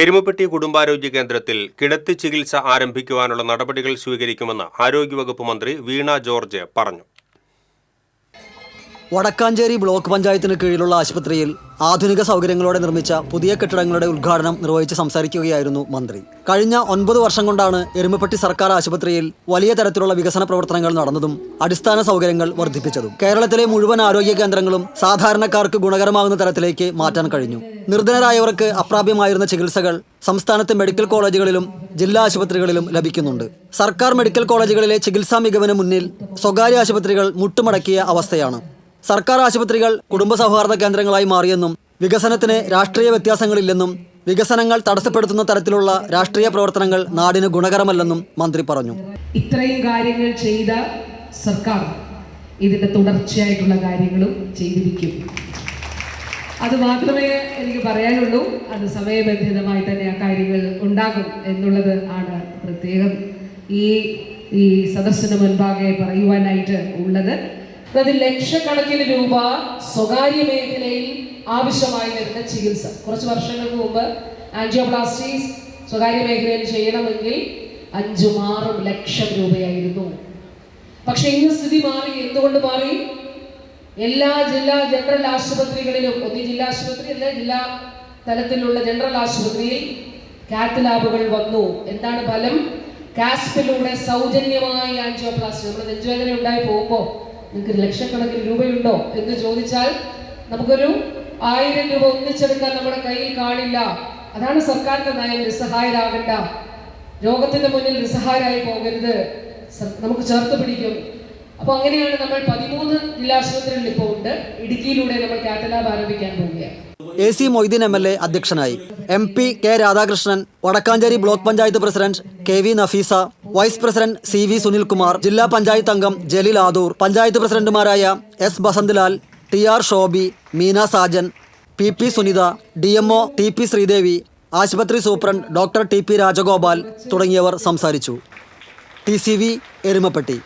എരുമപ്പെട്ടി കുടുംബാരോഗ്യ കേന്ദ്രത്തിൽ കിടത്തി ചികിത്സ ആരംഭിക്കുവാനുള്ള നടപടികൾ സ്വീകരിക്കുമെന്ന് ആരോഗ്യവകുപ്പ് മന്ത്രി വീണ ജോർജ് പറഞ്ഞു. വടക്കാഞ്ചേരി ബ്ലോക്ക് പഞ്ചായത്തിന് കീഴിലുള്ള ആശുപത്രിയിൽ ആധുനിക സൗകര്യങ്ങളോടെ നിർമ്മിച്ച പുതിയ കെട്ടിടങ്ങളുടെ ഉദ്ഘാടനം നിർവഹിച്ച് സംസാരിക്കുകയായിരുന്നു മന്ത്രി. കഴിഞ്ഞ ഒൻപത് വർഷം കൊണ്ടാണ് എരുമപ്പെട്ടി സർക്കാർ ആശുപത്രിയിൽ വലിയ തരത്തിലുള്ള വികസന പ്രവർത്തനങ്ങൾ നടന്നതും അടിസ്ഥാന സൗകര്യങ്ങൾ വർദ്ധിപ്പിച്ചതും. കേരളത്തിലെ മുഴുവൻ ആരോഗ്യ കേന്ദ്രങ്ങളും സാധാരണക്കാർക്ക് ഗുണകരമാകുന്ന തരത്തിലേക്ക് മാറ്റാൻ കഴിഞ്ഞു. നിർധനരായവർക്ക് അപ്രാപ്യമായിരുന്ന ചികിത്സകൾ സംസ്ഥാനത്തെ മെഡിക്കൽ കോളേജുകളിലും ജില്ലാ ആശുപത്രികളിലും ലഭിക്കുന്നുണ്ട്. സർക്കാർ മെഡിക്കൽ കോളേജുകളിലെ ചികിത്സാ മികവിന് മുന്നിൽ സ്വകാര്യ ആശുപത്രികൾ മുട്ടുമടക്കിയ അവസ്ഥയാണ്. സർക്കാർ ആശുപത്രികൾ കുടുംബ സൗഹാർദ്ദ കേന്ദ്രങ്ങളായി മാറിയെന്നും വികസനത്തിന് രാഷ്ട്രീയ വ്യത്യാസങ്ങളില്ലെന്നും വികസനങ്ങൾ തടസ്സപ്പെടുത്തുന്ന തരത്തിലുള്ള രാഷ്ട്രീയ പ്രവർത്തനങ്ങൾ നാടിന് ഗുണകരമല്ലെന്നും മന്ത്രി പറഞ്ഞു. ഇത്രയും കാര്യങ്ങൾ ചെയ്ത സർക്കാർ ഇതിന്റെ തുടർച്ചയായിട്ടുള്ള കാര്യങ്ങളും ചെയ്തിരിക്കും. അത് മാത്രമേ എനിക്ക് പറയാനുള്ളൂ. അത് സമയബന്ധിതമായി തന്നെ ആ കാര്യങ്ങൾ ഉണ്ടാകും എന്നുള്ളത് ആണ് പ്രത്യേകം ഈ ഈ സദസ്സിന് മുൻപാകെ പറയുവാനായിട്ട് ഉള്ളത്. അതായത് ലക്ഷക്കണക്കിന് രൂപ സ്വകാര്യ മേഖലയിൽ ആവശ്യമായി വരുന്ന ചികിത്സ. കുറച്ച് വർഷങ്ങൾക്ക് മുമ്പ് ആൻജിയോപ്ലാസ്റ്റീസ് സ്വകാര്യ മേഖലയിൽ ചെയ്യണമെങ്കിൽ അഞ്ചും ആറും ലക്ഷം രൂപയായിരുന്നു. പക്ഷെ ഇന്ന് സ്ഥിതി മാറി. എന്തുകൊണ്ട് മാറി? എല്ലാ ജില്ലാ ജനറൽ ആശുപത്രികളിലും ഒന്നി ജില്ലാ ആശുപത്രി അല്ല ജില്ലാ തലത്തിലുള്ള ജനറൽ ആശുപത്രിയിൽ കാത്ത് ലാബുകൾ വന്നു. എന്താണ് ഫലം? കാസ്പിലൂടെ സൗജന്യമായി ആൻജിയോപ്ലാസ്റ്റി നമ്മൾ നെഞ്ചുവേദന ഉണ്ടായി പോകുമ്പോൾ നിങ്ങൾക്ക് ലക്ഷക്കണക്കിന് രൂപയുണ്ടോ എന്ന് ചോദിച്ചാൽ നമുക്കൊരു ആയിരം രൂപ ഒന്നിച്ചെടുക്കാൻ നമ്മുടെ കയ്യിൽ കാണില്ല. അതാണ് സർക്കാരിന്റെ നയം നിസ്സഹായരാകണ്ട. രോഗത്തിന്റെ മുന്നിൽ നിസ്സഹായരായി പോകരുത്. നമുക്ക് ചേർത്ത് പിടിക്കും. അപ്പോൾ അങ്ങനെയാണ് നമ്മൾ പതിമൂന്ന് ജില്ലാ ആശുപത്രികളിൽ ഇപ്പോൾ ഉണ്ട്. ഇടുക്കിയിലൂടെ നമ്മൾ കാറ്റലാബ് ആരംഭിക്കാൻ പോവുകയാണ്. A C Moideen M L A അധ്യക്ഷനായി. M P K Radhakrishnan Vadakkanchery block panchayat president K V Nafeesa vice president C V Sunilkumar ജില്ലാ പഞ്ചായത്ത് അംഗം ജലീൽ ആദൂർ പഞ്ചായത്ത് പ്രസിഡന്റുമാരായ S Basanthlal T R Shobi Meena Sajan P P Sunitha D M O T P Sreedevi ആശുപത്രി superintendent doctor T P Rajagopal തുടങ്ങിയവർ സംസാരിച്ചു. T C V Erumapetty.